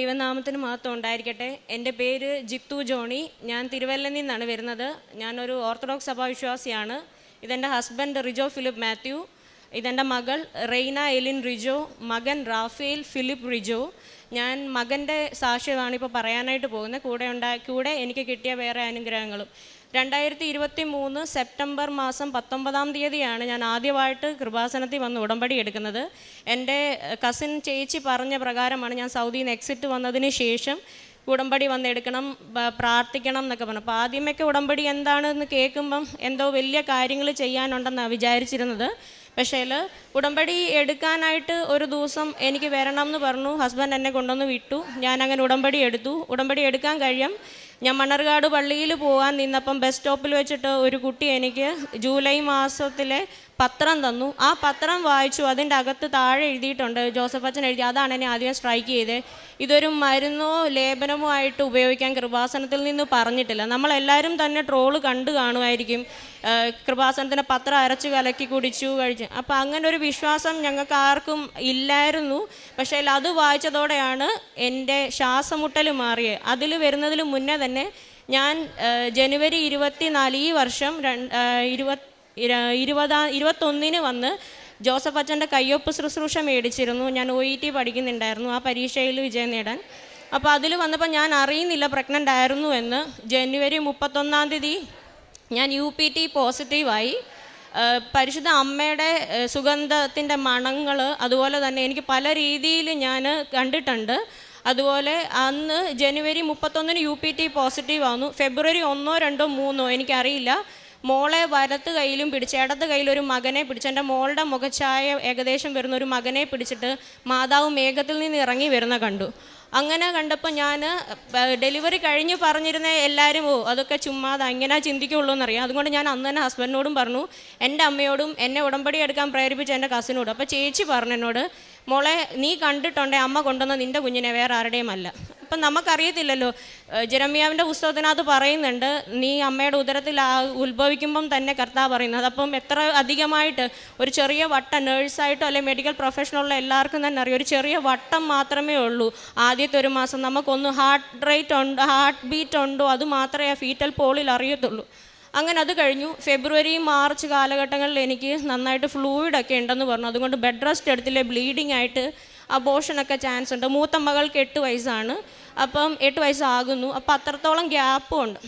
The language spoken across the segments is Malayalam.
ദൈവനാമത്തിന് മഹത്വം ഉണ്ടായിരിക്കട്ടെ. എന്റെ പേര് ജിത്തു ജോണി. ഞാൻ തിരുവല്ലയിൽ നിന്നാണ് വരുന്നത്. ഞാനൊരു ഓർത്തഡോക്സ് സഭാവിശ്വാസിയാണ്. ഇതെന്റെ ഹസ്ബൻഡ് റിജോ ഫിലിപ്പ് മാത്യു. ഇതെന്റെ മകൾ റെയ്ന എലിൻ റിജോ. മകൻ റാഫേൽ ഫിലിപ്പ് റിജോ. ഞാൻ മകന്റെ സാക്ഷ്യമാണ് ഇപ്പോൾ പറയാനായിട്ട് പോകുന്നത്. കൂടെ ഉണ്ടാ കൂടെ എനിക്ക് കിട്ടിയ വേറെ അനുഗ്രഹങ്ങളും. രണ്ടായിരത്തി ഇരുപത്തി മൂന്ന് സെപ്റ്റംബർ മാസം പത്തൊമ്പതാം തീയതിയാണ് ഞാൻ ആദ്യമായിട്ട് കൃപാസനത്തിൽ വന്ന് ഉടമ്പടി എടുക്കുന്നത്. എന്റെ കസിൻ ചേച്ചി പറഞ്ഞ പ്രകാരമാണ് ഞാൻ സൗദിയിൽ നിന്ന് എക്സിറ്റ് വന്നതിന് ശേഷം ഉടമ്പടി വന്നെടുക്കണം പ്രാർത്ഥിക്കണം എന്നൊക്കെ പറഞ്ഞു. അപ്പോൾ ആദ്യമൊക്കെ ഉടമ്പടി എന്താണെന്ന് കേൾക്കുമ്പം എന്തോ വലിയ കാര്യങ്ങൾ ചെയ്യാനുണ്ടെന്നാണ് വിചാരിച്ചിരുന്നത്. പക്ഷേ ഉടമ്പടി എടുക്കാനായിട്ട് ഒരു ദിവസം എനിക്ക് വരണം എന്ന് പറഞ്ഞു. ഹസ്ബൻഡ് എന്നെ കൊണ്ടുവന്ന് വിട്ടു. ഞാൻ അങ്ങനെ ഉടമ്പടി എടുത്തു. ഉടമ്പടി എടുക്കാൻ കഴിയും. ഞാൻ മണ്ണർകാട് പള്ളിയിൽ പോകാൻ നിന്നപ്പം ബസ് സ്റ്റോപ്പിൽ വെച്ചിട്ട് ഒരു കുട്ടി എനിക്ക് ജൂലൈ മാസത്തിലെ പത്രം തന്നു. ആ പത്രം വായിച്ചു. അതിന്റെ അകത്ത് താഴെ എഴുതിയിട്ടുണ്ട്. ജോസഫ് അച്ഛൻ എഴുതി. അതാണ് എന്നെ ആദ്യം സ്ട്രൈക്ക് ചെയ്തത്. ഇതൊരു മരുന്നോ ലേപനമോ ആയിട്ട് ഉപയോഗിക്കാൻ കൃപാസനത്തിൽ നിന്ന് പറഞ്ഞിട്ടില്ല. നമ്മളെല്ലാവരും തന്നെ ട്രോൾ കണ്ടു കാണുമായിരിക്കും. കൃപാസനത്തിന്റെ പത്രം അരച്ച് കലക്കി കുടിച്ചു കഴിച്ചു. അപ്പോൾ അങ്ങനെ ഒരു വിശ്വാസം ഞങ്ങൾക്ക് ആർക്കും ഇല്ലായിരുന്നു. പക്ഷേ അത് വായിച്ചതോടെയാണ് എന്റെ ശ്വാസമുട്ടൽ മാറിയത്. അതിൽ വരുന്നതിന് മുന്നേ തന്നെ ഞാൻ ജനുവരി ഇരുപത്തി നാല് ഈ വർഷം രണ്ട് ഇരുപത് ഇര- ഇരുപതാം ഇരുപത്തൊന്നിന് വന്ന് ജോസഫ് അച്ഛന്റെ കയ്യൊപ്പ് ശുശ്രൂഷ മേടിച്ചിരുന്നു. ഞാൻ ഒ ഇ ടി പഠിക്കുന്നുണ്ടായിരുന്നു. ആ പരീക്ഷയിൽ വിജയം നേടാൻ. അപ്പോൾ അതിൽ വന്നപ്പോൾ ഞാൻ അറിയുന്നില്ല പ്രഗ്നന്റ് ആയിരുന്നു എന്ന്. ജനുവരി മുപ്പത്തൊന്നാം തീയതി ഞാൻ യു പി ടി പോസിറ്റീവായി പരിശുദ്ധ അമ്മയുടെ സുഗന്ധത്തിന്റെ മണങ്ങൾ അതുപോലെ തന്നെ എനിക്ക് പല രീതിയിൽ ഞാൻ കണ്ടിട്ടുണ്ട്. അതുപോലെ അന്ന് ജനുവരി മുപ്പത്തൊന്നിന് യു പി ടി പോസിറ്റീവ് ആവുന്നു. ഫെബ്രുവരി ഒന്നോ രണ്ടോ മൂന്നോ എനിക്കറിയില്ല. മോളെ വലത്ത് കയ്യിലും പിടിച്ച് ഇടത്ത് കയ്യിൽ ഒരു മകനെ പിടിച്ച് എന്റെ മോളുടെ മുഖഛായ ഏകദേശം വരുന്ന ഒരു മകനെ പിടിച്ചിട്ട് മാതാവ് മേഘത്തിൽ നിന്ന് ഇറങ്ങി വരുന്ന കണ്ടു. അങ്ങനെ കണ്ടപ്പോൾ ഞാൻ ഡെലിവറി കഴിഞ്ഞ് പറഞ്ഞിരുന്ന എല്ലാവരും ഓ അതൊക്കെ ചുമ്മാതെ അങ്ങനെ ചിന്തിക്കുള്ളൂ എന്നറിയാം. അതുകൊണ്ട് ഞാൻ അന്ന് തന്നെ ഹസ്ബൻഡിനോടും പറഞ്ഞു എന്റെ അമ്മയോടും എന്നെ ഉടമ്പടി എടുക്കാൻ പ്രേരിപ്പിച്ച എന്റെ കസിനോടും അപ്പോൾ ചേച്ചി പറഞ്ഞു എന്നോട് മോളെ നീ കണ്ടിട്ടുണ്ടേ അമ്മ കൊണ്ടുവന്ന നിന്റെ കുഞ്ഞിനെ വേറെ ആരുടെയും അല്ല. അപ്പം നമുക്കറിയത്തില്ലല്ലോ ഏഹ് പുസ്തകത്തിനകത്ത് പറയുന്നുണ്ട് നീ അമ്മയുടെ ഉദരത്തിൽ ഉത്ഭവിക്കുമ്പം തന്നെ കർത്താവ് പറയുന്നത്. അപ്പം എത്ര അധികമായിട്ട് ഒരു ചെറിയ വട്ടം നേഴ്സായിട്ടോ അല്ലെങ്കിൽ മെഡിക്കൽ പ്രൊഫഷണലുള്ള എല്ലാവർക്കും തന്നെ അറിയാം ഒരു ചെറിയ വട്ടം മാത്രമേ ഉള്ളൂ ആദ്യത്തെ ഒരു മാസം. നമുക്കൊന്ന് ഹാർട്ട് റേറ്റ് ഉണ്ട് ഹാർട്ട് ബീറ്റ് ഉണ്ടോ അത് മാത്രമേ ആ ഫീറ്റൽ പോളിൽ അറിയത്തുള്ളൂ. അങ്ങനെ അത് കഴിഞ്ഞു. ഫെബ്രുവരി മാർച്ച് കാലഘട്ടങ്ങളിൽ എനിക്ക് നന്നായിട്ട് ഫ്ലൂയിഡൊക്കെ ഉണ്ടെന്ന് പറഞ്ഞു. അതുകൊണ്ട് ബെഡ് റെസ്റ്റ് എടുത്തില്ലേ ബ്ലീഡിംഗ് ആയിട്ട് അബോഷനൊക്കെ ചാൻസ് ഉണ്ട്. മൂത്ത മകൾക്ക് എട്ട് വയസ്സാണ്. അപ്പം എട്ട് വയസ്സാകുന്നു. അപ്പം അത്രത്തോളം ഗ്യാപ്പും ഉണ്ട്.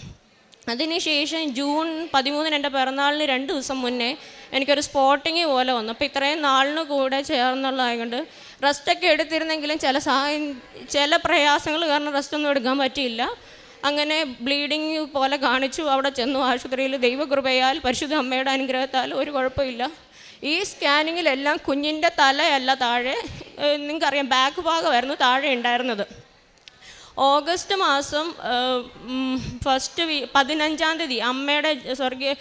അതിനുശേഷം ജൂൺ പതിമൂന്നിന് എന്റെ പിറന്നാളിന് രണ്ട് ദിവസം മുന്നേ എനിക്കൊരു സ്പോട്ടിങ് പോലെ വന്നു. അപ്പോൾ ഇത്രയും നാളിന് കൂടെ ചേർന്നുള്ളതായതുകൊണ്ട് റെസ്റ്റൊക്കെ എടുത്തിരുന്നെങ്കിലും ചില സാ ചില പ്രയാസങ്ങൾ കാരണം റെസ്റ്റൊന്നും എടുക്കാൻ പറ്റിയില്ല. അങ്ങനെ ബ്ലീഡിങ് പോലെ കാണിച്ചു. അവിടെ ചെന്നു. ആശുപത്രിയിൽ ദൈവകൃപയാൽ പരിശുദ്ധ അമ്മയുടെ അനുഗ്രഹത്താൽ ഒരു കുഴപ്പമില്ല. ഈ സ്കാനിങ്ങിലെല്ലാം കുഞ്ഞിന്റെ തലയല്ല താഴെ. നിങ്ങൾക്കറിയാം ബാക്ക് ഭാഗമായിരുന്നു താഴെ ഉണ്ടായിരുന്നത്. ഓഗസ്റ്റ് മാസം ഫസ്റ്റ് വീ പതിനഞ്ചാം തീയതി അമ്മയുടെ സ്വർഗീയ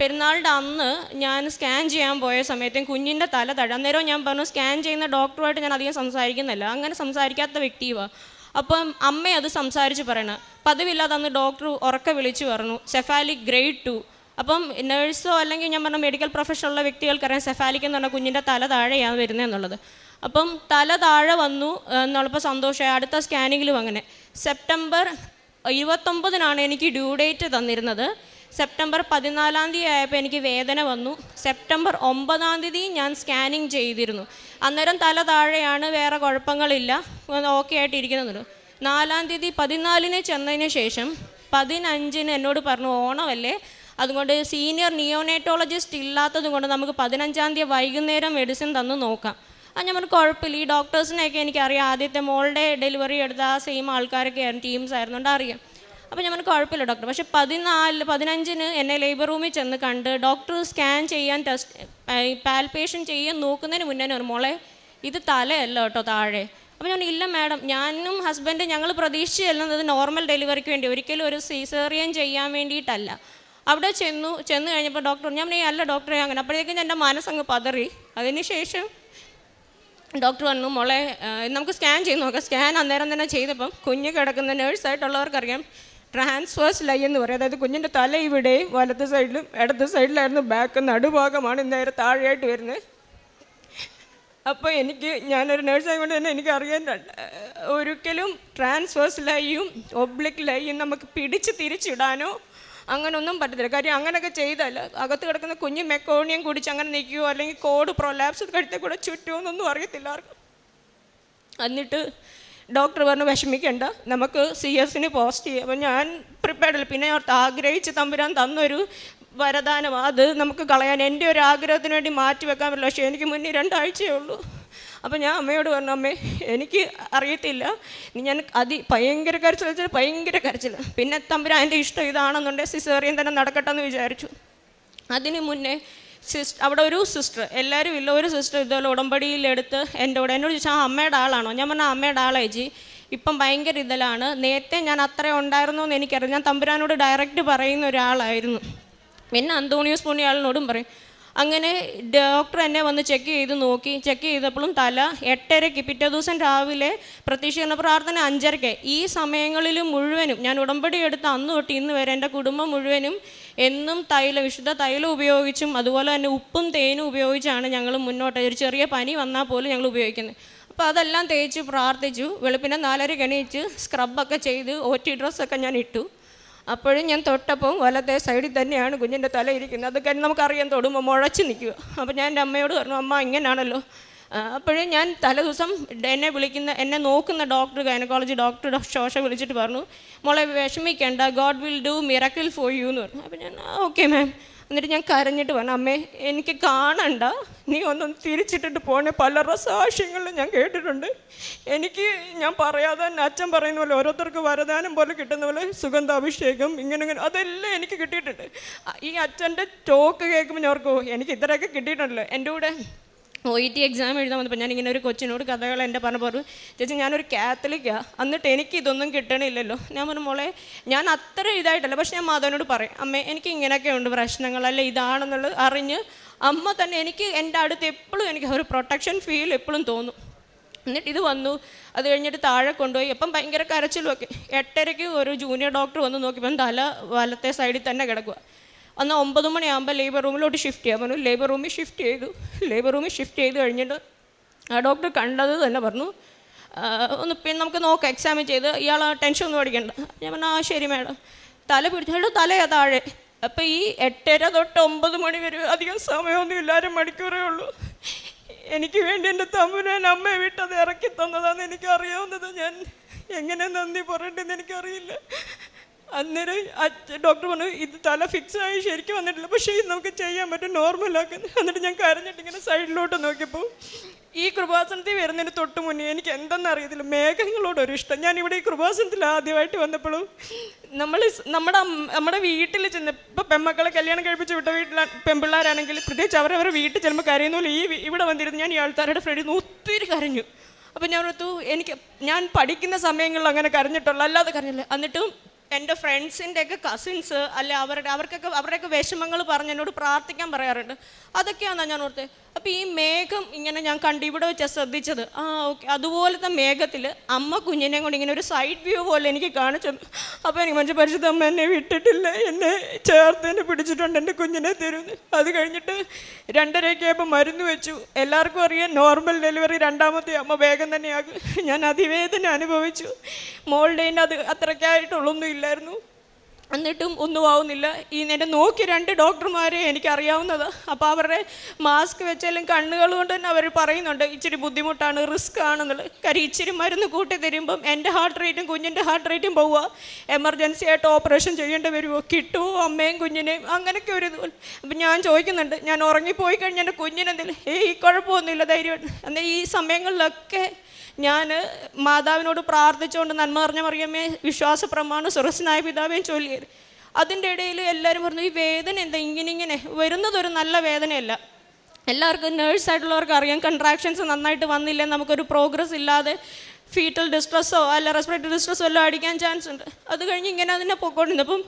പെരുന്നാളുടെ അന്ന് ഞാൻ സ്കാൻ ചെയ്യാൻ പോയ സമയത്തും കുഞ്ഞിന്റെ തല തഴ. അന്നേരം ഞാൻ പറഞ്ഞു സ്കാൻ ചെയ്യുന്ന ഡോക്ടറുമായിട്ട് ഞാൻ അധികം സംസാരിക്കുന്നില്ല. അങ്ങനെ സംസാരിക്കാത്ത വ്യക്തിയുമാണ് അപ്പം അമ്മ അത് സംസാരിച്ച് പറയണം. പതിവില്ലാതെ അന്ന് ഡോക്ടർ ഉറക്കെ വിളിച്ചു പറഞ്ഞു സെഫാലിക് ഗ്രേഡ് ടു. അപ്പം നേഴ്സോ അല്ലെങ്കിൽ ഞാൻ പറഞ്ഞ മെഡിക്കൽ പ്രൊഫഷനുള്ള വ്യക്തികൾക്കറിയാം സെഫാലിക് എന്ന് പറഞ്ഞാൽ കുഞ്ഞിന്റെ തല താഴെയാണ് വരുന്നത് എന്നുള്ളത്. അപ്പം തല താഴെ വന്നു എന്നുള്ളപ്പോൾ സന്തോഷമായി. അടുത്ത സ്കാനിങ്ങിലും അങ്ങനെ. സെപ്റ്റംബർ ഇരുപത്തൊമ്പതിനാണ് എനിക്ക് ഡ്യൂ ഡേറ്റ് തന്നിരുന്നത്. സെപ്റ്റംബർ പതിനാലാം തീയതി ആയപ്പോൾ എനിക്ക് വേദന വന്നു. സെപ്റ്റംബർ ഒമ്പതാം തീയതി ഞാൻ സ്കാനിങ് ചെയ്തിരുന്നു. അന്നേരം തല താഴെയാണ് വേറെ കുഴപ്പങ്ങളില്ല. ഓക്കെ ആയിട്ട് ഇരിക്കുന്നുണ്ട് നാലാം തീയതി പതിനാലിന് ചെന്നതിന് ശേഷം പതിനഞ്ചിന് എന്നോട് പറഞ്ഞു ഓണമല്ലേ? അതുകൊണ്ട് സീനിയർ നിയോനേറ്റോളജിസ്റ്റ് ഇല്ലാത്തത് കൊണ്ട് നമുക്ക് പതിനഞ്ചാം തീയതി വൈകുന്നേരം മെഡിസിൻ തന്ന് നോക്കാം. ഞാൻ പറഞ്ഞു കുഴപ്പമില്ല. ഈ ഡോക്ടേഴ്സിനെയൊക്കെ എനിക്കറിയാം. ആദ്യത്തെ മോളുടെ ഡെലിവറി എടുത്ത ആ സെയിം ആൾക്കാരൊക്കെ ആയിരുന്നു ടീംസ് ആയിരുന്നുകൊണ്ട് അറിയാം. അപ്പോൾ ഞാൻ പറഞ്ഞു കുഴപ്പമില്ല ഡോക്ടർ പക്ഷേ പതിനാല് പതിനഞ്ചിന് എന്നെ ലേബർ റൂമിൽ ചെന്ന് കണ്ട് ഡോക്ടർ സ്കാൻ ചെയ്യാൻ ടെസ്റ്റ് പാൽപേഷൻ ചെയ്യാൻ നോക്കുന്നതിന് മുന്നേ ഒരു മോളെ ഇത് തലയല്ല കേട്ടോ താഴെ. അപ്പോൾ ഞാൻ ഇല്ല മാഡം ഞാനും ഹസ്ബൻഡ് ഞങ്ങൾ പ്രതീക്ഷിച്ച് ചെല്ലുന്നത് നോർമൽ ഡെലിവറിക്ക് വേണ്ടി ഒരിക്കലും ഒരു സീസേറിയൻ ചെയ്യാൻ വേണ്ടിയിട്ടല്ല. അവിടെ ചെന്നു ചെന്ന് കഴിഞ്ഞപ്പോൾ ഡോക്ടർ ഞാൻ പറഞ്ഞു, "ഏയ് അല്ല ഡോക്ടറെ അങ്ങനെ. അപ്പോഴേക്കും എന്റെ മനസ്സങ്ങ് പതറി. അതിനുശേഷം ഡോക്ടർ വന്നു മോളെ നമുക്ക് സ്കാൻ ചെയ്ത് നോക്കാം. സ്കാൻ അന്നേരം തന്നെ ചെയ്തപ്പം കുഞ്ഞ് കിടക്കുന്ന നേഴ്സായിട്ടുള്ളവർക്കറിയാം ട്രാൻസ്വേഴ്സ് ലൈ എന്ന് പറയും. അതായത് കുഞ്ഞിന്റെ തല ഇവിടെയും വലത്ത് സൈഡിലും ഇടത്ത് സൈഡിലായിരുന്നു ബാക്ക് നടുഭാഗമാണ് നേരെ താഴെയായിട്ട് വരുന്നത്. അപ്പോൾ എനിക്ക് ഞാനൊരു നേഴ്സായതുകൊണ്ട് തന്നെ എനിക്ക് അറിയാൻ ഒരിക്കലും ട്രാൻസ്വേഴ്സ് ലൈയും ഒബ്ലിക് ലൈയും നമുക്ക് പിടിച്ച് തിരിച്ചിടാനോ അങ്ങനൊന്നും പറ്റത്തില്ല. കാര്യം അങ്ങനെയൊക്കെ ചെയ്താൽ അകത്ത് കിടക്കുന്ന കുഞ്ഞ് മെക്കോണിയം കുടിച്ച് അങ്ങനെ നിൽക്കുകയോ അല്ലെങ്കിൽ കോഡ് പ്രൊലാപ്സ് കഴുത്തെ കൂടെ ചുറ്റുമോ എന്നൊന്നും അറിയത്തില്ല ആർക്കും. എന്നിട്ട് ഡോക്ടർ പറഞ്ഞു വിഷമിക്കണ്ട നമുക്ക് സി എസിന് പോസ്റ്റ് ചെയ്യാം. അപ്പം ഞാൻ പ്രിപ്പയർഡ് അല്ല. പിന്നെ ഓർത്ത് ആഗ്രഹിച്ച് തമ്പുരാൻ തന്നൊരു വരദാനം. അത് നമുക്ക് കളയാൻ എന്റെ ഒരു ആഗ്രഹത്തിന് വേണ്ടി മാറ്റി വെക്കാൻ പറ്റില്ല. പക്ഷേ എനിക്ക് മുന്നേ രണ്ടാഴ്ചയേ ഉള്ളൂ. അപ്പം ഞാൻ അമ്മയോട് പറഞ്ഞു അമ്മേ എനിക്ക് അറിയത്തില്ല. ഞാൻ അതി ഭയങ്കര കരച്ചിൽ വെച്ചാൽ ഭയങ്കര കരച്ചിൽ പിന്നെ തമ്പുരാൻ എന്റെ ഇഷ്ടം ഇതാണെന്നുണ്ടെങ്കിൽ സിസേറിയൻ തന്നെ നടക്കട്ടെ എന്ന് വിചാരിച്ചു. അതിനു മുന്നേ സിസ്റ്റർ അവിടെ ഒരു സിസ്റ്റർ എല്ലാവരും ഇല്ല ഒരു സിസ്റ്റർ ഇതുപോലെ ഉടമ്പടിയിലെടുത്ത് എന്റെ കൂടെ എന്നോട് ചോദിച്ചാൽ ആ അമ്മയുടെ ആളാണോ? ഞാൻ പറഞ്ഞാൽ അമ്മയുടെ ആളേജി ഇപ്പം ഭയങ്കര ഇതിലാണ്. നേരത്തെ ഞാൻ അത്ര ഉണ്ടായിരുന്നു എന്ന് എനിക്കറിയാം. ഞാൻ തമ്പുരാനോട് ഡയറക്റ്റ് പറയുന്ന ഒരാളായിരുന്നു. പിന്നെ അന്തോണിയോസ് പുണ്യാളിനോടും പറയും അങ്ങനെ ഡോക്ടർ എന്നെ വന്ന് ചെക്ക് ചെയ്ത് നോക്കി. ചെക്ക് ചെയ്തപ്പോഴും തല എട്ടരയ്ക്ക് പിറ്റേ ദിവസം രാവിലെ പ്രതീക്ഷിക്കുന്ന പ്രാർത്ഥന അഞ്ചരയ്ക്ക്. ഈ സമയങ്ങളിൽ മുഴുവനും ഞാൻ ഉടമ്പടി എടുത്ത് അന്ന് തൊട്ട് ഇന്ന് വരെ എന്റെ കുടുംബം മുഴുവനും എന്നും തൈല വിശുദ്ധ തൈലം ഉപയോഗിച്ചും അതുപോലെ തന്നെ ഉപ്പും തേനും ഉപയോഗിച്ചാണ് ഞങ്ങൾ മുന്നോട്ട്. ഒരു ചെറിയ പനി വന്നാൽ പോലും ഞങ്ങൾ ഉപയോഗിക്കുന്നത്. അപ്പോൾ അതെല്ലാം തേച്ച് പ്രാർത്ഥിച്ചു. വെളുപ്പിനെ നാലര എണീച്ച് സ്ക്രബൊക്കെ ചെയ്ത് ഒ ഡ്രസ്സൊക്കെ ഞാൻ ഇട്ടു. അപ്പോഴും ഞാൻ തൊട്ടപ്പോൾ വലത്തെ സൈഡിൽ തന്നെയാണ് കുഞ്ഞിന്റെ തല ഇരിക്കുന്നത്. നമുക്കറിയാൻ തൊടുമ്പോൾ മുഴച്ച് നിൽക്കുക. അപ്പോൾ ഞാൻ എന്റെ അമ്മയോട് പറഞ്ഞു അമ്മ ഇങ്ങനെയാണല്ലോ അപ്പോഴും ഞാൻ തലേദിവസം എന്നെ വിളിക്കുന്ന എന്നെ നോക്കുന്ന ഡോക്ടർ ഗൈനക്കോളജി ഡോക്ടർ ശോഷ വിളിച്ചിട്ട് പറഞ്ഞു മോളെ വിഷമിക്കേണ്ട. God will do miracle for you എന്ന് പറഞ്ഞു. അപ്പോൾ ഞാൻ ഓക്കെ മാം. എന്നിട്ട് ഞാൻ കരഞ്ഞിട്ട് പറഞ്ഞു അമ്മേ എനിക്ക് കാണണ്ട. നീ ഒന്നും തിരിച്ചിട്ടിട്ട് പോണേ പലരുടെ സാക്ഷ്യങ്ങളിൽ ഞാൻ കേട്ടിട്ടുണ്ട്. എനിക്ക് ഞാൻ പറയാതെ തന്നെ അച്ഛൻ പറയുന്ന പോലെ ഓരോരുത്തർക്ക് വരദാനം പോലെ കിട്ടുന്ന പോലെ സുഗന്ധാഭിഷേകം ഇങ്ങനെ ഇങ്ങനെ അതെല്ലാം എനിക്ക് കിട്ടിയിട്ടുണ്ട്. ഈ അച്ഛന്റെ ടോക്ക് കേൾക്കുമ്പോൾ ഞാൻ ഓർക്കും എനിക്ക് ഇത്രയൊക്കെ കിട്ടിയിട്ടുണ്ടല്ലോ. എന്റെ കൂടെ ഒ ഇ ടി എക്സാം എഴുതാൻ വന്നപ്പോൾ ഞാൻ ഇങ്ങനെ ഒരു കൊച്ചിനോട് കഥകൾ എന്റെ പറഞ്ഞ പറഞ്ഞു ചേച്ചി ഞാനൊരു കാത്തലിക്കാണ് എന്നിട്ട് എനിക്ക് ഇതൊന്നും കിട്ടണില്ലല്ലോ. ഞാൻ പറഞ്ഞു മോളെ ഞാൻ അത്ര ഇതായിട്ടല്ല. പക്ഷെ ഞാൻ മാധവനോട് പറയും അമ്മേ എനിക്ക് ഇങ്ങനെയൊക്കെ ഉണ്ട് പ്രശ്നങ്ങൾ. അല്ലെ ഇതാണെന്നുള്ളത് അറിഞ്ഞ് അമ്മ തന്നെ എനിക്ക് എന്റെ അടുത്ത് എപ്പോഴും എനിക്ക് ഒരു പ്രൊട്ടക്ഷൻ ഫീൽ എപ്പോഴും തോന്നും. എന്നിട്ട് ഇത് വന്നു. അത് കഴിഞ്ഞിട്ട് താഴെ കൊണ്ടുപോയി. അപ്പം ഭയങ്കര കരച്ചിലും ഒക്കെ. എട്ടരയ്ക്ക് ഒരു ജൂനിയർ ഡോക്ടർ വന്ന് നോക്കിയപ്പം തല വലത്തെ സൈഡിൽ തന്നെ കിടക്കുക അന്ന് ഒമ്പത് മണിയാകുമ്പോൾ ലേബർ റൂമിലോട്ട് ഷിഫ്റ്റ് ചെയ്യാൻ പറഞ്ഞു. ലേബർ റൂമിൽ ഷിഫ്റ്റ് ചെയ്തു. ലേബർ റൂമിൽ ഷിഫ്റ്റ് ചെയ്ത് കഴിഞ്ഞിട്ട് ആ ഡോക്ടർ കണ്ടത് തന്നെ പറഞ്ഞു. ഒന്ന് പിന്നെ നമുക്ക് നോക്കാം എക്സാമിൻ ചെയ്ത്. ഇയാൾ ടെൻഷൻ ഒന്നും പഠിക്കണ്ട ഞാൻ പറഞ്ഞു ആ ശരി മാഡം തല പിടിച്ചു തലയാ താഴെ. അപ്പോൾ ഈ എട്ടര തൊട്ട് ഒമ്പത് മണി വരെ അധികം സമയമൊന്നും ഇല്ലാരും മണിക്കൂറേ ഉള്ളൂ. എനിക്ക് വേണ്ടി എന്റെ തമ്പുരാൻ അമ്മയെ വിട്ടത് ഇറക്കി തന്നതാന്ന് എനിക്കറിയാവുന്നത് ഞാൻ. എങ്ങനെ നന്ദി പറയണ്ടെന്ന് എനിക്കറിയില്ല. അന്നേരം ഡോക്ടർ പറഞ്ഞു ഇത് തല ഫിക്സ് ആയി ശരിക്കും വന്നിട്ടില്ല. പക്ഷേ ഇത് നമുക്ക് ചെയ്യാൻ പറ്റും. നോർമലാക്കുന്നു എന്നിട്ട് ഞാൻ കരഞ്ഞിട്ട് ഇങ്ങനെ സൈഡിലോട്ട് നോക്കിയപ്പോൾ ഈ കൃപാസനത്തിൽ വരുന്നതിന് തൊട്ട് മുന്നേ എനിക്ക് എന്തെന്ന് അറിയത്തില്ല. മേഘങ്ങളോട് ഒരു ഇഷ്ടം. ഞാൻ ഇവിടെ ഈ കൃപാസനത്തിൽ ആദ്യമായിട്ട് വന്നപ്പോഴും നമ്മൾ നമ്മുടെ നമ്മുടെ വീട്ടിൽ ചെന്ന് ഇപ്പോൾ പെമ്മക്കളെ കല്യാണം കഴിപ്പിച്ച് വിട്ട വീട്ടിൽ പെമ്പിള്ളാരാണെങ്കിൽ പ്രത്യേകിച്ച് അവരവരുടെ വീട്ടിൽ ചെല്ലുമ്പോൾ കരയുന്ന ഈ ഇവിടെ വന്നിരുന്ന് ഞാൻ ഈ ആൾക്കാരുടെ ഫ്രണ്ടിൽ നിന്ന് ഒത്തിരി കരഞ്ഞു. അപ്പം ഞാൻ ഓർത്തു എനിക്ക് ഞാൻ പഠിക്കുന്ന സമയങ്ങളിൽ അങ്ങനെ കരഞ്ഞിട്ടുള്ളൂ. അല്ലാതെ കരഞ്ഞില്ല. എന്നിട്ടും എന്റെ ഫ്രണ്ട്സിന്റെ ഒക്കെ കസിൻസ് അല്ലെ അവരുടെ അവർക്കൊക്കെ അവരുടെയൊക്കെ വിഷമങ്ങൾ പറഞ്ഞ് എന്നോട് പ്രാർത്ഥിക്കാൻ പറയാറുണ്ട്. അതൊക്കെയാണെന്നാണ് ഞാൻ ഓർത്തത് അപ്പോൾ ഈ മേഘം ഇങ്ങനെ ഞാൻ കണ്ടിവിടെ വെച്ചാൽ ശ്രദ്ധിച്ചത്. ആ ഓക്കെ. അതുപോലത്തെ മേഘത്തിൽ അമ്മ കുഞ്ഞിനെ കൊണ്ട് ഇങ്ങനെ ഒരു സൈഡ് വ്യൂ പോലെ എനിക്ക് കാണിച്ചു. അപ്പോൾ എനിക്ക് മനസ്സിൽ പരിശുദ്ധ അമ്മ എന്നെ വിട്ടിട്ടില്ല. എന്നെ ചേർത്ത് എന്നെ പിടിച്ചിട്ടുണ്ട്. എന്റെ കുഞ്ഞിനെ തരുന്നു. അത് കഴിഞ്ഞിട്ട് രണ്ടരയൊക്കെ ആയപ്പോൾ മരുന്ന് വെച്ചു. എല്ലാവർക്കും അറിയാം നോർമൽ ഡെലിവറി രണ്ടാമത്തെ അമ്മ വേഗം തന്നെയാകും ഞാൻ അതിവേദന അനുഭവിച്ചു. മോളുടെ അത് അത്രയ്ക്കായിട്ടുള്ളൊന്നും ഇല്ലായിരുന്നു. എന്നിട്ടും ഒന്നും ആവുന്നില്ല. ഈ എന്നെ നോക്കി രണ്ട് ഡോക്ടർമാരെ എനിക്കറിയാവുന്നത്. അപ്പോൾ അവരുടെ മാസ്ക് വെച്ചാലും കണ്ണുകൾ കൊണ്ട് തന്നെ അവർ പറയുന്നുണ്ട് ഇച്ചിരി ബുദ്ധിമുട്ടാണ് റിസ്ക് ആണെന്നുള്ളത്. കാര്യം ഇച്ചിരി മരുന്ന് കൂട്ടി തരുമ്പം എന്റെ ഹാർട്ട് റേറ്റും കുഞ്ഞിന്റെ ഹാർട്ട് റേറ്റും പോവുക. എമർജൻസി ആയിട്ട് ഓപ്പറേഷൻ ചെയ്യേണ്ടി വരുമോ കിട്ടുമോ അമ്മയും കുഞ്ഞിനെയും? അങ്ങനെയൊക്കെ ഒരു ഇത്. അപ്പം ഞാൻ ചോദിക്കുന്നുണ്ട്. ഞാൻ ഉറങ്ങിപ്പോയി കഴിഞ്ഞാൽ എന്റെ കുഞ്ഞിനെന്തെങ്കിലും ഏയ് കുഴപ്പമൊന്നുമില്ല ധൈര്യം എന്നാൽ ഈ സമയങ്ങളിലൊക്കെ ഞാൻ മാതാവിനോട് പ്രാർത്ഥിച്ചുകൊണ്ട് നന്മ നിറഞ്ഞ മറിയമ്മേ വിശ്വാസ പ്രമാണം സുരസ്നായ പിതാവേയും ചൊല്ലിയത് അതിന്റെ ഇടയിൽ എല്ലാവരും പറഞ്ഞു ഈ വേദന എന്താ? ഇങ്ങനെ ഇങ്ങനെ വരുന്നതൊരു നല്ല വേദനയല്ല. എല്ലാവർക്കും നേഴ്സായിട്ടുള്ളവർക്ക് അറിയാം കൺട്രാക്ഷൻസ് നന്നായിട്ട് വന്നില്ല നമുക്കൊരു പ്രോഗ്രസ് ഇല്ലാതെ ഫീറ്റൽ ഡിസ്ട്രസ്സോ അല്ല റെസ്പിറേറ്ററി ഡിസ്ട്രസ്സോ എല്ലാം അടിക്കാൻ ചാൻസ് ഉണ്ട്. അത് കഴിഞ്ഞ് ഇങ്ങനെ അതിനെ പൊക്കോണ്ടിരുന്നു. അപ്പം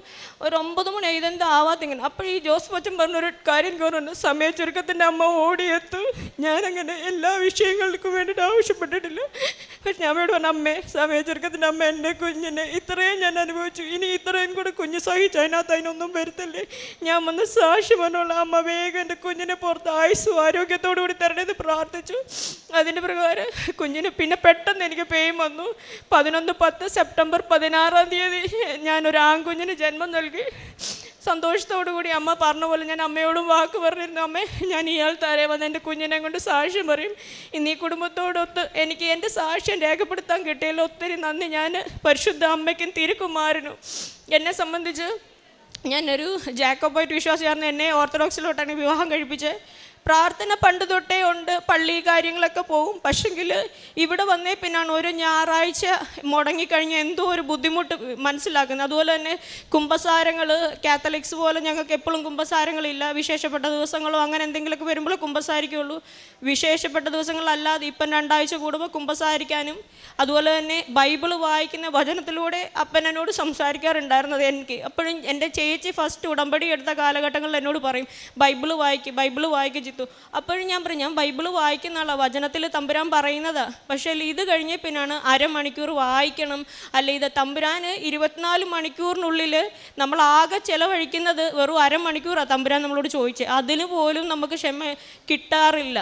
ഒരു ഒമ്പത് മണി ഇതെന്താ ആവാത്തിങ്ങനെ അപ്പോൾ ഈ ജോസ് പച്ചൻ പറഞ്ഞൊരു കാര്യം കയറുന്നുണ്ട് സമയ ചുരുക്കത്തിന്റെ അമ്മ ഓടിയെത്തും. ഞാനങ്ങനെ എല്ലാ വിഷയങ്ങൾക്കും വേണ്ടിയിട്ട് ആവശ്യപ്പെട്ടിട്ടില്ല. പക്ഷെ ഞാൻ അമ്മയോട് പറഞ്ഞു അമ്മേ സമയ ചുരുക്കത്തിന്റെ അമ്മ എന്റെ കുഞ്ഞിനെ ഇത്രയും ഞാൻ അനുഭവിച്ചു. ഇനി ഇത്രയും കൂടെ കുഞ്ഞ് സഹിച്ചു അതിനകത്ത് അതിനൊന്നും വരുത്തില്ലേ? ഞാൻ വന്ന് സാക്ഷി പറഞ്ഞോളാം. അമ്മ വേഗം എന്റെ കുഞ്ഞിനെ പുറത്ത് ആയുസ്സും ആരോഗ്യത്തോടു കൂടി തരണേന്ന് പ്രാർത്ഥിച്ചു. അതിന്റെ പ്രകാരം കുഞ്ഞിന് പിന്നെ പെട്ടെന്ന് എനിക്ക് പെയിൻ വന്നു. പതിനൊന്ന് പത്ത് സെപ്റ്റംബർ പതിനാറാം തീയതി ഞാനൊരു ആൺകുഞ്ഞിന് ജന്മം നൽകി. സന്തോഷത്തോടു കൂടി അമ്മ പറഞ്ഞ പോലെ ഞാൻ അമ്മയോടും വാക്ക് പറഞ്ഞിരുന്നു. അമ്മേ ഞാൻ ഇയാൾ താരെ വന്ന് എന്റെ കുഞ്ഞിനെ കൊണ്ട് സാക്ഷ്യം പറയും. ഇന്ന് കുടുംബത്തോടൊത്ത് എനിക്ക് എന്റെ സാക്ഷ്യം രേഖപ്പെടുത്താൻ കിട്ടിയതിൽ ഒത്തിരി നന്ദി. ഞാൻ പരിശുദ്ധ അമ്മയ്ക്കും തിരുക്കുമാരനും. എന്നെ സംബന്ധിച്ച് ഞാനൊരു ജാക്കോബായിട്ട് വിശ്വാസിയായിരുന്നു എന്നെ ഓർത്തഡോക്സിലോട്ടാണ് വിവാഹം കഴിപ്പിച്ചത്. പ്രാർത്ഥന പണ്ട് തൊട്ടേ ഉണ്ട് പള്ളി കാര്യങ്ങളൊക്കെ പോകും പക്ഷെങ്കിൽ ഇവിടെ വന്നേ പിന്നാണ് ഒരു ഞായറാഴ്ച മുടങ്ങിക്കഴിഞ്ഞാൽ എന്തോ ഒരു ബുദ്ധിമുട്ട് മനസ്സിലാക്കുന്നത്. അതുപോലെ തന്നെ കുംഭസാരങ്ങൾ കാത്തലിക്സ് പോലെ ഞങ്ങൾക്ക് എപ്പോഴും കുംഭസാരങ്ങളില്ല. വിശേഷപ്പെട്ട ദിവസങ്ങളോ അങ്ങനെ എന്തെങ്കിലുമൊക്കെ വരുമ്പോൾ കുംഭസാരിക്കുള്ളൂ. വിശേഷപ്പെട്ട ദിവസങ്ങളല്ലാതെ ഇപ്പം രണ്ടാഴ്ച കൂടുമ്പോൾ കുംഭസാരിക്കാനും അതുപോലെ തന്നെ ബൈബിൾ വായിക്കുന്ന വചനത്തിലൂടെ അപ്പൻ എന്നോട് സംസാരിക്കാറുണ്ടായിരുന്നത് എനിക്ക്. അപ്പോഴും എന്റെ ചേച്ചി ഫസ്റ്റ് ഉടമ്പടി എടുത്ത കാലഘട്ടങ്ങളിൽ എന്നോട് പറയും ബൈബിൾ വായിക്കും ബൈബിൾ വായിക്കും ചിത്തു അപ്പോഴും ഞാൻ പറഞ്ഞു ഞാൻ ബൈബിൾ വായിക്കുന്ന ആളാണ് വചനത്തിൽ തമ്പുരാൻ പറയുന്നതാ. പക്ഷേ ഇത് കഴിഞ്ഞ പിന്നാണ് അരമണിക്കൂർ വായിക്കണം. അല്ലെ ഇത് തമ്പുരാൻ ഇരുപത്തിനാല് മണിക്കൂറിനുള്ളിൽ നമ്മൾ ആകെ ചിലവഴിക്കുന്നത് വെറും അരമണിക്കൂറാണ് തമ്പുരാൻ നമ്മളോട് ചോദിച്ചത് അതിന് പോലും നമുക്ക് ക്ഷമ കിട്ടാറില്ല.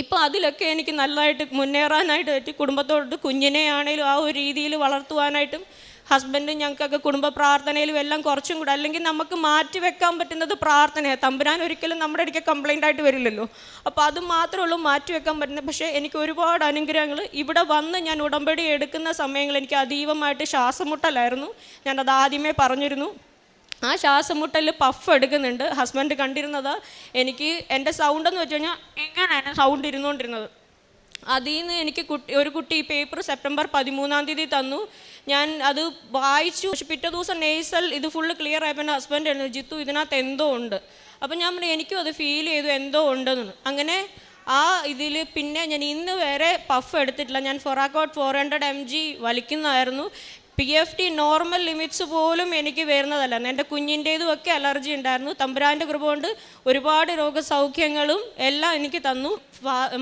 ഇപ്പോൾ അതിലൊക്കെ എനിക്ക് നല്ലതായിട്ട് മുന്നേറാനായിട്ട് പറ്റി. കുടുംബത്തോട് കുഞ്ഞിനെ ആണെങ്കിലും ആ ഒരു രീതിയിൽ വളർത്തുവാനായിട്ടും ഹസ്ബൻഡ് ഞങ്ങൾക്കൊക്കെ കുടുംബ പ്രാർത്ഥനയിലും എല്ലാം കുറച്ചും കൂടെ. അല്ലെങ്കിൽ നമുക്ക് മാറ്റി വെക്കാൻ പറ്റുന്നത് പ്രാർത്ഥനയാണ് തമ്പുരാൻ ഒരിക്കലും നമ്മുടെ ഇടയ്ക്ക് കംപ്ലൈന്റ് ആയിട്ട് വരില്ലല്ലോ. അപ്പോൾ അത് മാത്രമേ ഉള്ളൂ മാറ്റി വെക്കാൻ പറ്റുന്നത്. പക്ഷേ എനിക്ക് ഒരുപാട് അനുഗ്രഹങ്ങൾ ഇവിടെ വന്ന് ഞാൻ ഉടമ്പടി എടുക്കുന്ന സമയങ്ങൾ എനിക്ക് അതീവമായിട്ട് ശ്വാസമുട്ടലായിരുന്നു. ഞാനത് ആദ്യമേ പറഞ്ഞിരുന്നു. ആ ശ്വാസമുട്ടൽ പഫ് എടുക്കുന്നുണ്ട്. ഹസ്ബൻഡ് കണ്ടിരുന്നത് എനിക്ക് എന്റെ സൗണ്ട് എന്ന് വെച്ച് കഴിഞ്ഞാൽ ഇങ്ങനെയാണ് സൗണ്ട് ഇരുന്നുകൊണ്ടിരുന്നത്. അതിൽ നിന്ന് എനിക്ക് കുട്ടി ഒരു കുട്ടി ഈ പേപ്പർ സെപ്റ്റംബർ പതിമൂന്നാം തീയതി തന്നു. ഞാൻ അത് വായിച്ചു പക്ഷെ പിറ്റേ ദിവസം നെയ്സൽ ഇത് ഫുള്ള് ക്ലിയർ ആയപ്പോൾ എന്റെ ഹസ്ബൻഡ് ആയിരുന്നു ജിത്തു ഇതിനകത്ത് എന്തോ ഉണ്ട്. അപ്പം ഞാൻ പറഞ്ഞു എനിക്കും അത് ഫീൽ ചെയ്തു എന്തോ ഉണ്ടെന്ന്. അങ്ങനെ ആ ഇതിൽ പിന്നെ ഞാൻ ഇന്ന് വരെ പഫ് എടുത്തിട്ടില്ല. ഞാൻ Foracort four hundred M G വലിക്കുന്നതായിരുന്നു. P F T normal limits പോലും എനിക്ക് വരുന്നതല്ലായിരുന്നു എന്റെ കുഞ്ഞിന്റേതും ഒക്കെ അലർജി ഉണ്ടായിരുന്നു. തമ്പുരാന്റെ കൃപ കൊണ്ട് ഒരുപാട് രോഗസൗഖ്യങ്ങളും എല്ലാം എനിക്ക് തന്നു.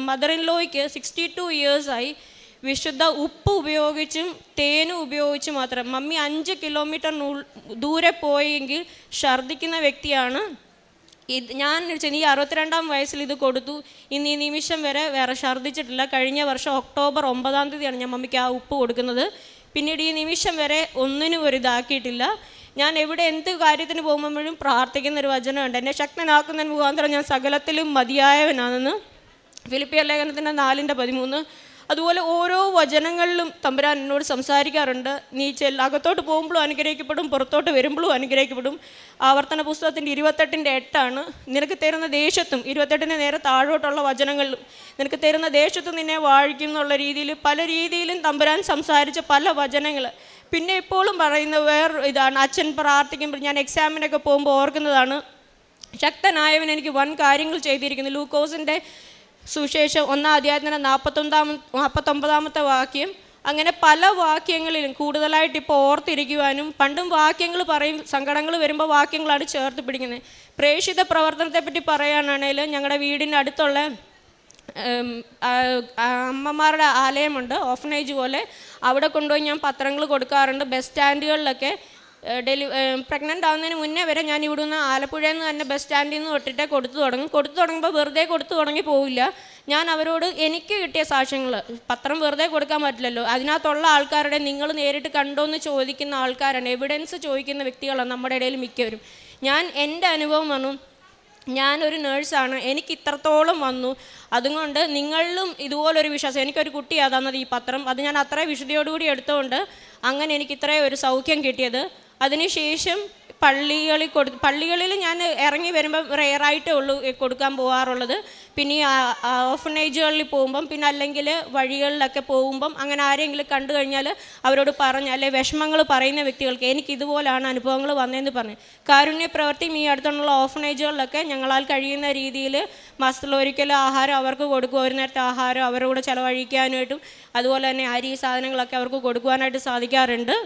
മദർ ഇൻ ലോയ്ക്ക് സിക്സ്റ്റി ടു ഇയേഴ്സായി വിശുദ്ധ ഉപ്പ് ഉപയോഗിച്ചും തേനും ഉപയോഗിച്ചും മാത്രം. മമ്മി അഞ്ച് കിലോമീറ്റർ ദൂരെ പോയെങ്കിൽ ഛർദ്ദിക്കുന്ന വ്യക്തിയാണ്. ഇത് ഞാൻ ഈ അറുപത്തിരണ്ടാം വയസ്സിൽ ഇത് കൊടുത്തു. ഇന്ന് ഈ നിമിഷം വരെ വേറെ ഛർദ്ദിച്ചിട്ടില്ല. കഴിഞ്ഞ വർഷം ഒക്ടോബർ ഒമ്പതാം തീയതിയാണ് ഞാൻ മമ്മിക്ക് ആ ഉപ്പ് കൊടുക്കുന്നത്. പിന്നീട് ഈ നിമിഷം വരെ ഒന്നിനും ഒരു ഇതാക്കിയിട്ടില്ല. ഞാൻ എവിടെ എന്ത് കാര്യത്തിന് പോകുമ്പോഴും പ്രാർത്ഥിക്കുന്ന ഒരു വചനമുണ്ട്. എന്നെ ശക്തനാക്കുന്നതിന് മുഖാന്തരം ഞാൻ സകലത്തിലും മതിയായവനാണെന്ന് ഫിലിപ്പിയ ലേഖനത്തിന്റെ നാലിന്റെ പതിമൂന്ന്. അതുപോലെ ഓരോ വചനങ്ങളിലും തമ്പുരാൻ എന്നോട് സംസാരിക്കാറുണ്ട്. നീ ചെല്ല അകത്തോട്ട് പോകുമ്പോഴും അനുഗ്രഹിക്കപ്പെടും പുറത്തോട്ട് വരുമ്പോഴും അനുഗ്രഹിക്കപ്പെടും. ആവർത്തന പുസ്തകത്തിന്റെ ഇരുപത്തെട്ടിന്റെ എട്ടാണ്. നിനക്ക് തരുന്ന ദേശത്തും ഇരുപത്തെട്ടിന് നേരെ താഴോട്ടുള്ള വചനങ്ങളിലും നിനക്ക് തരുന്ന ദേശത്തും നിന്നെ വാഴിക്കും എന്നുള്ള രീതിയിൽ പല രീതിയിലും തമ്പുരാൻ സംസാരിച്ച പല വചനങ്ങൾ. പിന്നെ ഇപ്പോഴും പറയുന്ന വേറെ ഇതാണ് അച്ഛൻ പ്രാർത്ഥിക്കുമ്പോൾ ഞാൻ എക്സാമിനൊക്കെ പോകുമ്പോൾ ഓർക്കുന്നതാണ് ശക്തനായവൻ എനിക്ക് വൻ കാര്യങ്ങൾ ചെയ്തിരിക്കുന്നു. ലൂക്കോസിന്റെ സുശേഷം ഒന്നാം അധ്യായത്തിന്റെ നാൽപ്പത്തൊന്നാം നാൽപ്പത്തൊമ്പതാമത്തെ വാക്യം. അങ്ങനെ പല വാക്യങ്ങളിലും കൂടുതലായിട്ട് ഇപ്പോൾ ഓർത്തിരിക്കുവാനും പണ്ടും വാക്യങ്ങൾ പറയും സങ്കടങ്ങൾ വരുമ്പോൾ വാക്യങ്ങളാണ് ചേർത്ത് പിടിക്കുന്നത്. പ്രേക്ഷിത പ്രവർത്തനത്തെപ്പറ്റി പറയുകയാണെങ്കിൽ ഞങ്ങളുടെ വീടിന്റെ അടുത്തുള്ള അമ്മമാരുടെ ആലയമുണ്ട് ഓഫനേജ് പോലെ. അവിടെ കൊണ്ടുപോയി ഞാൻ പത്രങ്ങൾ കൊടുക്കാറുണ്ട് ബസ് സ്റ്റാൻഡുകളിലൊക്കെ ഡെലി പ്രഗ്നന്റ് ആവുന്നതിന് മുന്നേ വരെ ഞാൻ ഇവിടുന്ന് ആലപ്പുഴയിൽ നിന്ന് തന്നെ ബസ് സ്റ്റാൻഡിൽ നിന്ന് തൊട്ടിട്ടേ കൊടുത്തു തുടങ്ങും. കൊടുത്തു തുടങ്ങുമ്പോൾ വെറുതെ കൊടുത്തു തുടങ്ങി പോവില്ല. ഞാൻ അവരോട് എനിക്ക് കിട്ടിയ സാക്ഷ്യങ്ങൾ പത്രം വെറുതെ കൊടുക്കാൻ പറ്റില്ലല്ലോ. അതിനകത്തുള്ള ആൾക്കാരുടെ നിങ്ങൾ നേരിട്ട് കണ്ടോ എന്ന് ചോദിക്കുന്ന ആൾക്കാരാണ്. എവിഡൻസ് ചോദിക്കുന്ന വ്യക്തികളാണ് നമ്മുടെ ഇടയിൽ മിക്കവരും. ഞാൻ എന്റെ അനുഭവം വന്നു ഞാനൊരു നേഴ്സാണ് എനിക്ക് ഇത്രത്തോളം വന്നു. അതുകൊണ്ട് നിങ്ങളിലും ഇതുപോലൊരു വിശ്വാസം. എനിക്കൊരു കുട്ടിയാണ് തന്നത് ഈ പത്രം. അത് ഞാൻ അത്ര വിശുദ്ധിയോടുകൂടി എടുത്തുകൊണ്ട് അങ്ങനെ എനിക്ക് ഇത്രയും ഒരു സൗഖ്യം കിട്ടിയത്. അതിനുശേഷം പള്ളികളിൽ കൊടു പള്ളികളിൽ ഞാൻ ഇറങ്ങി വരുമ്പം റെയറായിട്ടേ ഉള്ളൂ കൊടുക്കാൻ പോകാറുള്ളത് പിന്നെ ഓഫനേജുകളിൽ പോകുമ്പം പിന്നെ അല്ലെങ്കിൽ വഴികളിലൊക്കെ പോകുമ്പം അങ്ങനെ ആരെങ്കിലും കണ്ടു കഴിഞ്ഞാൽ അവരോട് പറഞ്ഞ് അല്ലെ വിഷമങ്ങൾ പറയുന്ന വ്യക്തികൾക്ക് എനിക്ക് ഇതുപോലാണ് അനുഭവങ്ങൾ വന്നതെന്ന് പറഞ്ഞു. കാരുണ്യ പ്രവൃത്തിയും ഈ അടുത്തുള്ള ഓഫനേജുകളിലൊക്കെ ഞങ്ങളാൽ കഴിയുന്ന രീതിയിൽ മാസത്തിലൊരിക്കൽ ആഹാരം അവർക്ക് കൊടുക്കും. ഒരു നേരത്തെ ആഹാരം അവരുടെ ചിലവഴിക്കാനായിട്ടും അതുപോലെ തന്നെ അരി സാധനങ്ങളൊക്കെ അവർക്ക് കൊടുക്കുവാനായിട്ട് സാധിക്കാറുണ്ട്.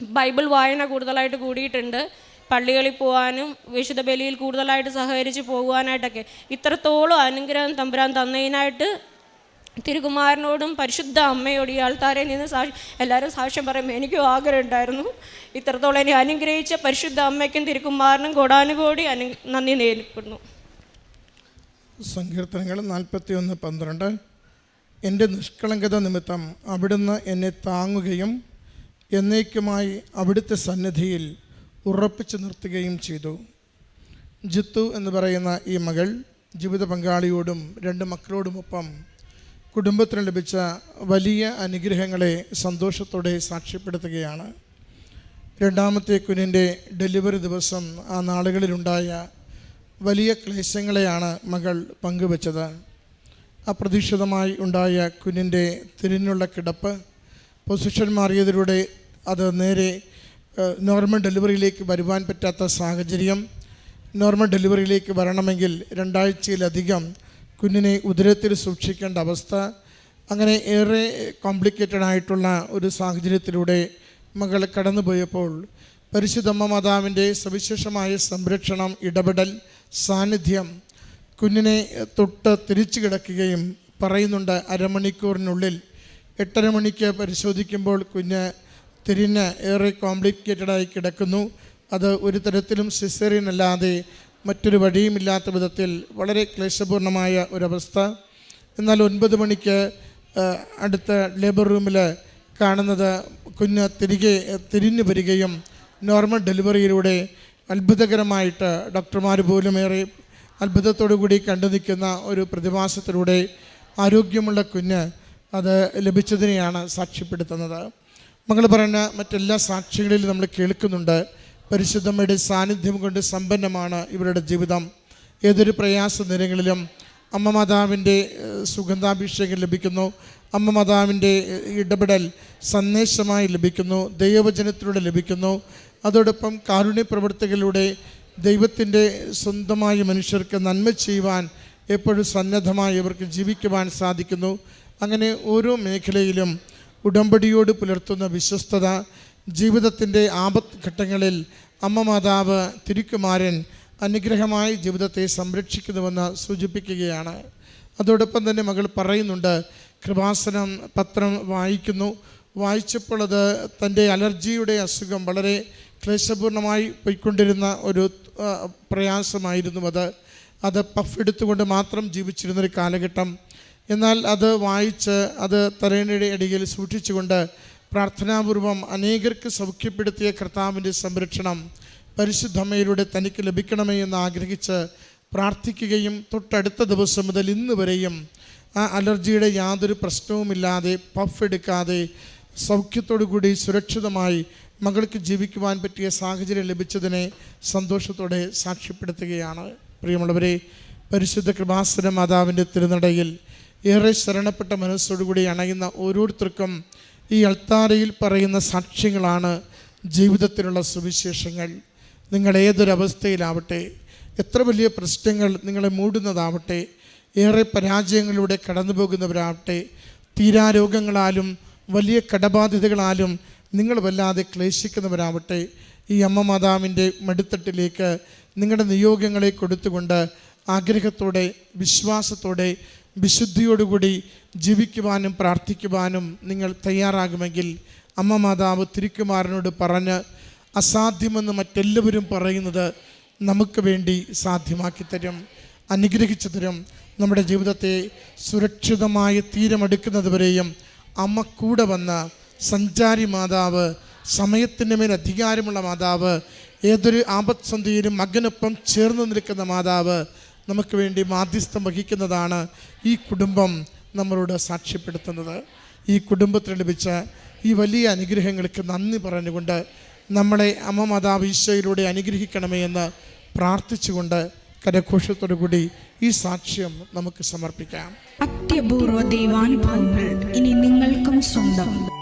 ബൈബിൾ വായന കൂടുതലായിട്ട് കൂടിയിട്ടുണ്ട്. പള്ളികളിൽ പോകാനും വിശുദ്ധ ബലിയിൽ കൂടുതലായിട്ട് സഹകരിച്ച് പോകുവാനായിട്ടൊക്കെ ഇത്രത്തോളം അനുഗ്രഹം തമ്പുരാൻ തന്നതിനായിട്ട് തിരുകുമാരനോടും പരിശുദ്ധ അമ്മയോടും ഈ ആൾക്കാരെ നിന്ന് സാക്ഷി എല്ലാവരും സാക്ഷ്യം പറയുമ്പോൾ എനിക്കും ആഗ്രഹം ഉണ്ടായിരുന്നു ഇത്രത്തോളം എനിക്ക് അനുഗ്രഹിച്ച പരിശുദ്ധ അമ്മയ്ക്കും തിരുകുമാരനും കോടാനുകോടി അനു നന്ദി നേരിടുന്നു സങ്കീർത്തനങ്ങൾ നാൽപ്പത്തി ഒന്ന് പന്ത്രണ്ട്. എന്റെ നിഷ്കളങ്കത നിമിത്തം അവിടുന്ന് എന്നെ താങ്ങുകയും എന്നേക്കുമായി അവിടുത്തെ സന്നിധിയിൽ ഉറപ്പിച്ചു നിർത്തുകയും ചെയ്തു. ജിത്തു എന്ന് പറയുന്ന ഈ മകൾ ജീവിത പങ്കാളിയോടും രണ്ട് മക്കളോടുമൊപ്പം കുടുംബത്തിന് ലഭിച്ച വലിയ അനുഗ്രഹങ്ങളെ സന്തോഷത്തോടെ സാക്ഷ്യപ്പെടുത്തുകയാണ്. രണ്ടാമത്തെ കുഞ്ഞിന്റെ ഡെലിവറി ദിവസം ആ നാളുകളിലുണ്ടായ വലിയ ക്ലേശങ്ങളെയാണ് മകൾ പങ്കുവച്ചത്. അപ്രതീക്ഷിതമായി ഉണ്ടായ കുഞ്ഞിന്റെ തിരിഞ്ഞുള്ള കിടപ്പ് പൊസിഷൻ മാറിയതിലൂടെ അത് നേരെ നോർമൽ ഡെലിവറിയിലേക്ക് വരുവാൻ പറ്റാത്ത സാഹചര്യം. നോർമൽ ഡെലിവറിയിലേക്ക് വരണമെങ്കിൽ രണ്ടാഴ്ചയിലധികം കുഞ്ഞിനെ ഉദരത്തിൽ സൂക്ഷിക്കേണ്ട അവസ്ഥ. അങ്ങനെ ഏറെ കോംപ്ലിക്കേറ്റഡ് ആയിട്ടുള്ള ഒരു സാഹചര്യത്തിലൂടെ മകൾ കടന്നുപോയപ്പോൾ പരിശുദ്ധമ്മ മാതാവിന്റെ സവിശേഷമായ സംരക്ഷണം ഇടപെടൽ സാന്നിധ്യം കുഞ്ഞിനെ തൊട്ട് തിരിച്ചു കിടക്കുകയും പറയുന്നുണ്ട് അരമണിക്കൂറിനുള്ളിൽ. എട്ടര മണിക്ക് പരിശോധിക്കുമ്പോൾ കുഞ്ഞ് തിരിഞ്ഞ് ഏറെ കോംപ്ലിക്കേറ്റഡായി കിടക്കുന്നു. അത് ഒരു തരത്തിലും സിസേറിയൻ അല്ലാതെ മറ്റൊരു വഴിയുമില്ലാത്ത വിധത്തിൽ വളരെ ക്ലേശപൂർണമായ ഒരവസ്ഥ. എന്നാൽ ഒൻപത് മണിക്ക് അടുത്ത ലേബർ റൂമിൽ കാണുന്നത് കുഞ്ഞ് തിരികെ തിരിഞ്ഞു വരികയും നോർമൽ ഡെലിവറിയിലൂടെ അത്ഭുതകരമായിട്ട് ഡോക്ടർമാർ പോലും ഏറെ അത്ഭുതത്തോടു കൂടി കണ്ടു നിൽക്കുന്ന ഒരു പ്രതിഭാസത്തിലൂടെ ആരോഗ്യമുള്ള കുഞ്ഞ് അത് ലഭിച്ചതിനെയാണ് സാക്ഷ്യപ്പെടുത്തുന്നത്. മകൾ പറഞ്ഞ മറ്റെല്ലാ സാക്ഷികളിലും നമ്മൾ കേൾക്കുന്നുണ്ട്. പരിശുദ്ധമ്മയുടെ സാന്നിധ്യം കൊണ്ട് സമ്പന്നമാണ് ഇവരുടെ ജീവിതം. ഏതൊരു പ്രയാസ നിരങ്ങളിലും അമ്മ മാതാവിന്റെ സുഗന്ധാഭിഷേകം ലഭിക്കുന്നു. അമ്മ മാതാവിന്റെ ഇടപെടൽ സന്ദേശമായി ലഭിക്കുന്നു. ദൈവവചനത്തിലൂടെ ലഭിക്കുന്നു. അതോടൊപ്പം കാരുണ്യ പ്രവർത്തികളിലൂടെ ദൈവത്തിന്റെ സ്വന്തമായ മനുഷ്യർക്ക് നന്മ ചെയ്യുവാൻ എപ്പോഴും സന്നദ്ധമായി ഇവർക്ക് ജീവിക്കുവാൻ സാധിക്കുന്നു. അങ്ങനെ ഓരോ മേഖലയിലും ഉടമ്പടിയോട് പുലർത്തുന്ന വിശ്വസ്തത ജീവിതത്തിന്റെ ആപത്ത് ഘട്ടങ്ങളിൽ അമ്മ മാതാവ് തിരുക്കുമാരൻ അനുഗ്രഹമായി ജീവിതത്തെ സംരക്ഷിക്കുന്നുവെന്ന് സൂചിപ്പിക്കുകയാണ്. അതോടൊപ്പം തന്നെ മകൾ പറയുന്നുണ്ട് കൃപാസനം പത്രം വായിക്കുന്നു. വായിച്ചപ്പോൾ അത് തന്റെ അലർജിയുടെ അസുഖം വളരെ ക്ലേശപൂർണമായി പോയിക്കൊണ്ടിരുന്ന ഒരു പ്രയാസമായിരുന്നു അത്. അത് പഫ് എടുത്തുകൊണ്ട് മാത്രം ജീവിച്ചിരുന്നൊരു കാലഘട്ടം എന്നാൽ അത് വായിച്ച് അത് തലേണയുടെ ഇടയിൽ സൂക്ഷിച്ചുകൊണ്ട് പ്രാർത്ഥനാപൂർവം അനേകർക്ക് സൗഖ്യപ്പെടുത്തിയ കർത്താവിന്റെ സംരക്ഷണം പരിശുദ്ധമ്മയിലൂടെ തനിക്ക് ലഭിക്കണമേ എന്ന് ആഗ്രഹിച്ച് പ്രാർത്ഥിക്കുകയും തൊട്ടടുത്ത ദിവസം മുതൽ ഇന്ന് വരെയും ആ അലർജിയുടെ യാതൊരു പ്രശ്നവുമില്ലാതെ പഫ് എടുക്കാതെ സൗഖ്യത്തോടു കൂടി സുരക്ഷിതമായി മകൾക്ക് ജീവിക്കുവാൻ പറ്റിയ സാഹചര്യം ലഭിച്ചതിനെ സന്തോഷത്തോടെ സാക്ഷ്യപ്പെടുത്തുകയാണ്. പ്രിയമുള്ളവരെ പരിശുദ്ധ കൃപാസന മാതാവിന്റെ തിരുനടയിൽ ഏറെ ശരണപ്പെട്ട മനസ്സോടുകൂടി അണയുന്ന ഓരോരുത്തർക്കും ഈ അൾത്താരയിൽ പറയുന്ന സാക്ഷ്യങ്ങളാണ് ജീവിതത്തിലുള്ള സുവിശേഷങ്ങൾ. നിങ്ങൾ ഏതൊരവസ്ഥയിലാവട്ടെ എത്ര വലിയ പ്രശ്നങ്ങൾ നിങ്ങളെ മൂടുന്നതാവട്ടെ ഏറെ പരാജയങ്ങളിലൂടെ കടന്നു പോകുന്നവരാവട്ടെ തീരാരോഗങ്ങളാലും വലിയ കടബാധ്യതകളാലും നിങ്ങൾ വല്ലാതെ ക്ലേശിക്കുന്നവരാവട്ടെ ഈ അമ്മ മാതാവിന്റെ മടിത്തട്ടിലേക്ക് നിങ്ങളുടെ നിയോഗങ്ങളെ കൊടുത്തുകൊണ്ട് ആഗ്രഹത്തോടെ വിശ്വാസത്തോടെ വിശുദ്ധിയോടുകൂടി ജീവിക്കുവാനും പ്രാർത്ഥിക്കുവാനും നിങ്ങൾ തയ്യാറാകുമെങ്കിൽ അമ്മ മാതാവ് തിരുക്കുമാരനോട് പറഞ്ഞ് അസാധ്യമെന്ന് മറ്റെല്ലാവരും പറയുന്നത് നമുക്ക് വേണ്ടി സാധ്യമാക്കി തരും അനുഗ്രഹിച്ചു തരും. നമ്മുടെ ജീവിതത്തെ സുരക്ഷിതമായ തീരമെടുക്കുന്നത് വരെയും അമ്മ കൂടെ വന്ന സഞ്ചാരി മാതാവ് സമയത്തിന്റെ മേൽ അധികാരമുള്ള മാതാവ് ഏതൊരു ആപത്സന്ധിയിലും മകനൊപ്പം ചേർന്ന് നിൽക്കുന്ന മാതാവ് നമുക്ക് വേണ്ടി മാധ്യസ്ഥം വഹിക്കുന്നതാണ് ഈ കുടുംബം നമ്മളോട് സാക്ഷ്യപ്പെടുത്തുന്നത്. ഈ കുടുംബത്തിന് ലഭിച്ച ഈ വലിയ അനുഗ്രഹങ്ങൾക്ക് നന്ദി പറഞ്ഞുകൊണ്ട് നമ്മളെ അമ്മ ഈശോയിലൂടെ അനുഗ്രഹിക്കണമേ എന്ന് പ്രാർത്ഥിച്ചുകൊണ്ട് കരഘോഷത്തോടു കൂടി ഈ സാക്ഷ്യം നമുക്ക് സമർപ്പിക്കാം. അത്യപൂർവ ദൈവാനുഭവങ്ങൾ ഇനി നിങ്ങൾക്കും സ്വന്തം.